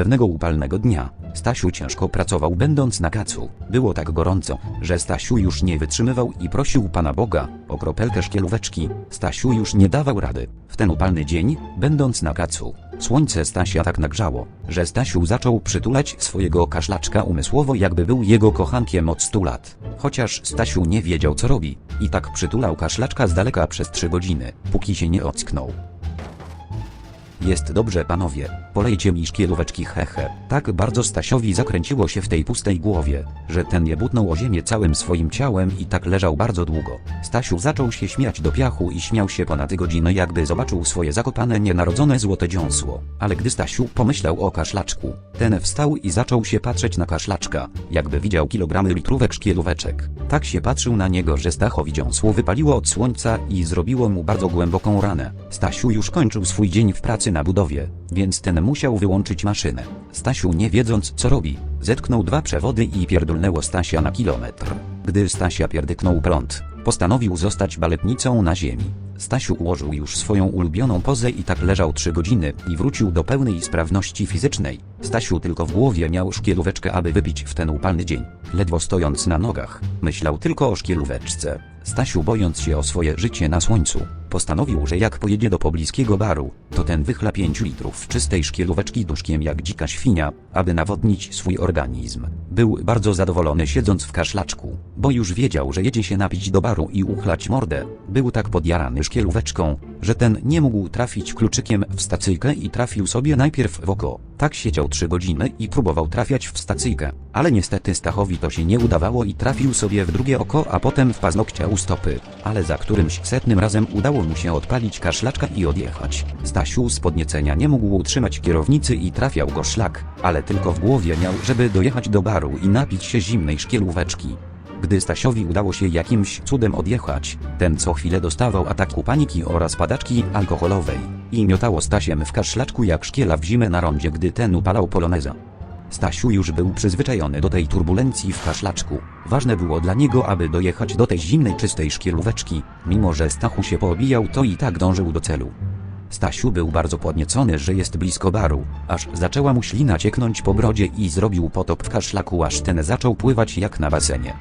Pewnego upalnego dnia, Stasiu ciężko pracował będąc na kacu. Było tak gorąco, że Stasiu już nie wytrzymywał i prosił Pana Boga o kropelkę szkielóweczki. Stasiu już nie dawał rady. W ten upalny dzień, będąc na kacu, słońce Stasia tak nagrzało, że Stasiu zaczął przytulać swojego kaszlaczka umysłowo jakby był jego kochankiem od 100 lat. Chociaż Stasiu nie wiedział co robi, i tak przytulał kaszlaczka z daleka przez 3 godziny, póki się nie ocknął. Jest dobrze panowie, polejcie mi szkielóweczki hehe. Tak bardzo Stasiowi zakręciło się w tej pustej głowie, że ten nie butnął o ziemię całym swoim ciałem i tak leżał bardzo długo. Stasiu zaczął się śmiać do piachu i śmiał się ponad godzinę jakby zobaczył swoje zakopane nienarodzone złote dziąsło. Ale gdy Stasiu pomyślał o kaszlaczku, ten wstał i zaczął się patrzeć na kaszlaczka, jakby widział kilogramy litrówek szkielóweczek. Tak się patrzył na niego, że Stachowi dziąsło wypaliło od słońca i zrobiło mu bardzo głęboką ranę. Stasiu już kończył swój dzień w pracy na budowie, więc ten musiał wyłączyć maszynę. Stasiu nie wiedząc co robi, zetknął dwa przewody i pierdolnęło Stasia na kilometr. Gdy Stasia pierdyknął prąd, postanowił zostać baletnicą na ziemi. Stasiu ułożył już swoją ulubioną pozę i tak leżał trzy godziny i wrócił do pełnej sprawności fizycznej. Stasiu tylko w głowie miał szkielóweczkę, aby wypić w ten upalny dzień. Ledwo stojąc na nogach, myślał tylko o szkielóweczce. Stasiu bojąc się o swoje życie na słońcu, postanowił, że jak pojedzie do pobliskiego baru, to ten wychla 5 litrów czystej szkielóweczki duszkiem jak dzika świnia, aby nawodnić swój organizm. Był bardzo zadowolony siedząc w kaszlaczku, bo już wiedział, że jedzie się napić do baru i uchlać mordę. Był tak podjarany szkielóweczką, że ten nie mógł trafić kluczykiem w stacyjkę i trafił sobie najpierw w oko. Tak siedział 3 godziny i próbował trafiać w stacyjkę, ale niestety Stachowi to się nie udawało i trafił sobie w drugie oko, a potem w paznokcia u stopy. Ale za którymś setnym razem udało mu się odpalić kaszlaczka i odjechać. Stasiu z podniecenia nie mógł utrzymać kierownicy i trafiał go szlak, ale tylko w głowie miał, żeby dojechać do baru i napić się zimnej szkielóweczki. Gdy Stasiowi udało się jakimś cudem odjechać, ten co chwilę dostawał ataku paniki oraz padaczki alkoholowej i miotało Stasiem w kaszlaczku jak szkiela w zimę na rondzie, gdy ten upalał poloneza. Stasiu już był przyzwyczajony do tej turbulencji w kaszlaczku. Ważne było dla niego, aby dojechać do tej zimnej, czystej szkielóweczki. Mimo, że Stachu się poobijał, to i tak dążył do celu. Stasiu był bardzo podniecony, że jest blisko baru, aż zaczęła mu ślina cieknąć po brodzie i zrobił potop w kaszlaku, aż ten zaczął pływać jak na basenie.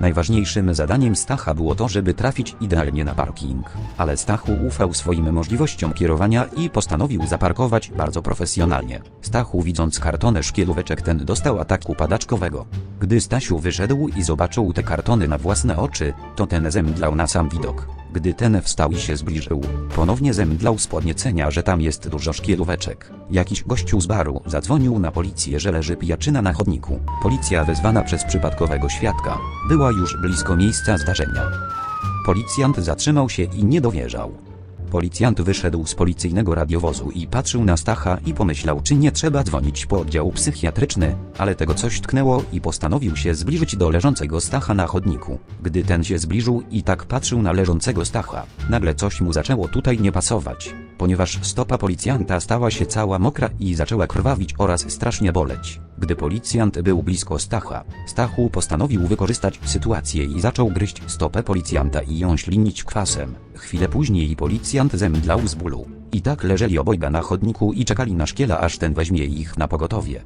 Najważniejszym zadaniem Stacha było to, żeby trafić idealnie na parking. Ale Stachu ufał swoim możliwościom kierowania i postanowił zaparkować bardzo profesjonalnie. Stachu widząc kartony szkielóweczek ten dostał ataku padaczkowego. Gdy Stasiu wyszedł i zobaczył te kartony na własne oczy, to ten zemdlał na sam widok. Gdy ten wstał i się zbliżył, ponownie zemdlał z podniecenia, że tam jest dużo szkielóweczek. Jakiś gościu z baru zadzwonił na policję, że leży pijaczyna na chodniku. Policja wezwana przez przypadkowego świadka była już blisko miejsca zdarzenia. Policjant zatrzymał się i nie dowierzał. Policjant wyszedł z policyjnego radiowozu i patrzył na Stacha i pomyślał, czy nie trzeba dzwonić po oddział psychiatryczny, ale tego coś tknęło i postanowił się zbliżyć do leżącego Stacha na chodniku. Gdy ten się zbliżył i tak patrzył na leżącego Stacha, nagle coś mu zaczęło tutaj nie pasować, ponieważ stopa policjanta stała się cała mokra i zaczęła krwawić oraz strasznie boleć. Gdy policjant był blisko Stacha, Stachu postanowił wykorzystać sytuację i zaczął gryźć stopę policjanta i ją ślinić kwasem. Chwilę później policjant zemdlał z bólu. I tak leżeli obojga na chodniku i czekali na szkiela aż ten weźmie ich na pogotowie.